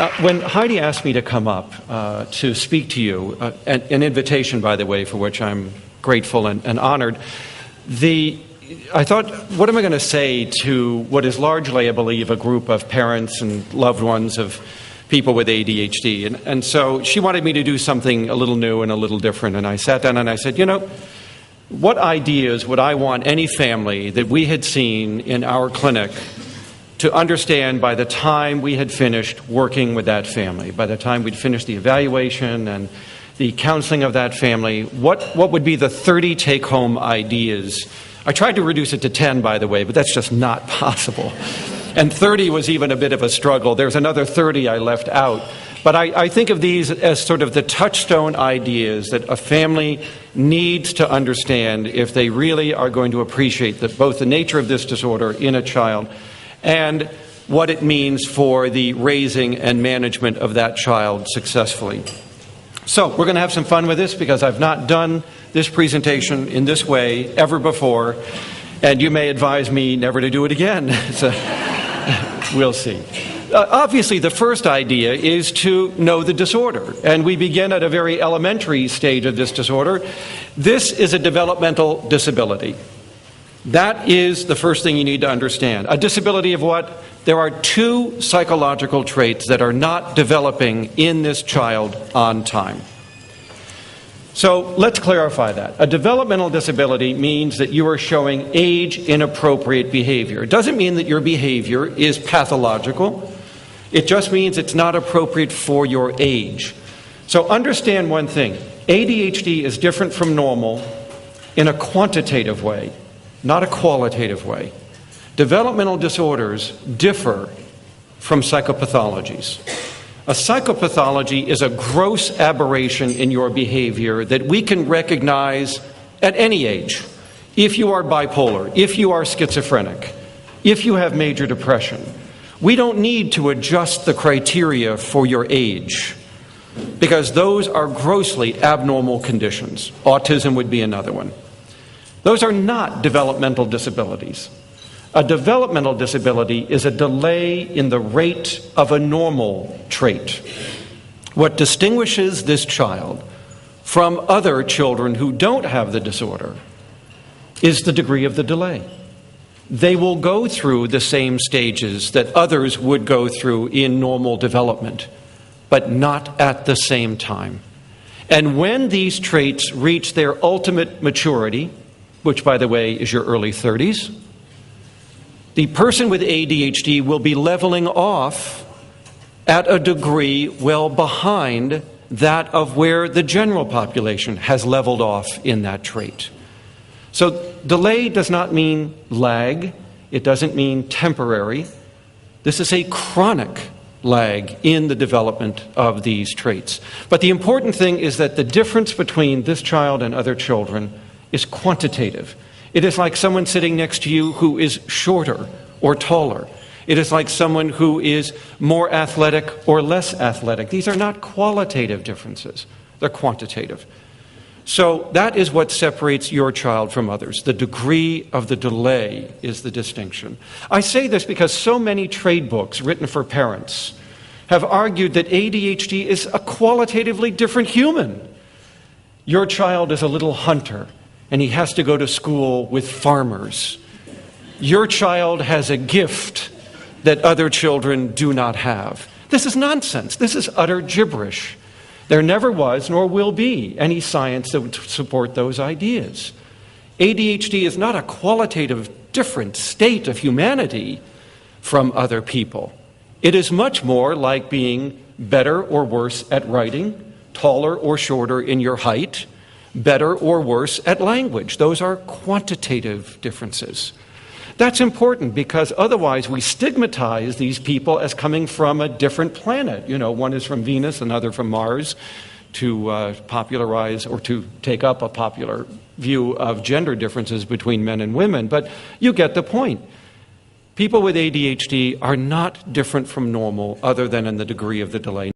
Uh, when Heidi asked me to come up uh, to speak to you, uh, an, an, invitation, by the way, for which I'm grateful and, and honored, the, I thought, what am I going to say to what is largely, I believe, a group of parents and loved ones of people with ADHD? And, and so she wanted me to do something a little new and a little different. And I sat down and I said, you know, what ideas would I want any family that we had seen in our clinic to understand by the time we had finished working with that family, by the time we'd finished the evaluation and the counseling of that family, what, what would be the 30 take home ideas? I tried to reduce it to 10, by the way, but that's just not possible. And 30 was even a bit of a struggle. There's another 30 I left out. But I, I, think of these as sort of the touchstone ideas that a family needs to understand if they really are going to appreciate the, both the nature of this disorder in a child and what it means for the raising and management of that child successfully. So, we're going to have some fun with this because I've not done this presentation in this way ever before, and you may advise me never to do it again. so, we'll see. Uh, obviously, the first idea is to know the disorder, and we begin at a very elementary stage of this disorder. This is a developmental disability. That is the first thing you need to understand. A disability of what? There are two psychological traits that are not developing in this child on time. So let's clarify that. A developmental disability means that you are showing age inappropriate behavior. It doesn't mean that your behavior is pathological, it just means it's not appropriate for your age. So understand one thing ADHD is different from normal in a quantitative way not a qualitative way. Developmental disorders differ from psychopathologies. A psychopathology is a gross aberration in your behavior that we can recognize at any age. If you are bipolar, if you are schizophrenic, if you have major depression, we don't need to adjust the criteria for your age because those are grossly abnormal conditions. Autism would be another one. Those are not developmental disabilities. A developmental disability is a delay in the rate of a normal trait. What distinguishes this child from other children who don't have the disorder is the degree of the delay. They will go through the same stages that others would go through in normal development, but not at the same time. And when these traits reach their ultimate maturity, which, by the way, is your early 30s, the person with ADHD will be leveling off at a degree well behind that of where the general population has leveled off in that trait. So, delay does not mean lag, it doesn't mean temporary. This is a chronic lag in the development of these traits. But the important thing is that the difference between this child and other children is quantitative. It is like someone sitting next to you who is shorter or taller. It is like someone who is more athletic or less athletic. These are not qualitative differences, they're quantitative. So that is what separates your child from others. The degree of the delay is the distinction. I say this because so many trade books written for parents have argued that ADHD is a qualitatively different human. Your child is a little hunter and he has to go to school with farmers. Your child has a gift that other children do not have. This is nonsense. This is utter gibberish. There never was, nor will be, any science that would support those ideas. ADHD is not a qualitative different state of humanity from other people. It is much more like being better or worse at writing, taller or shorter in your height, better or worse at language. Those are quantitative differences. That's important because otherwise we stigmatize these people as coming from a different planet. You know, one is from Venus, another from Mars, to uh, popularize or to take up a popular view of gender differences between men and women. But you get the point. People with ADHD are not different from normal other than in the degree of the delay.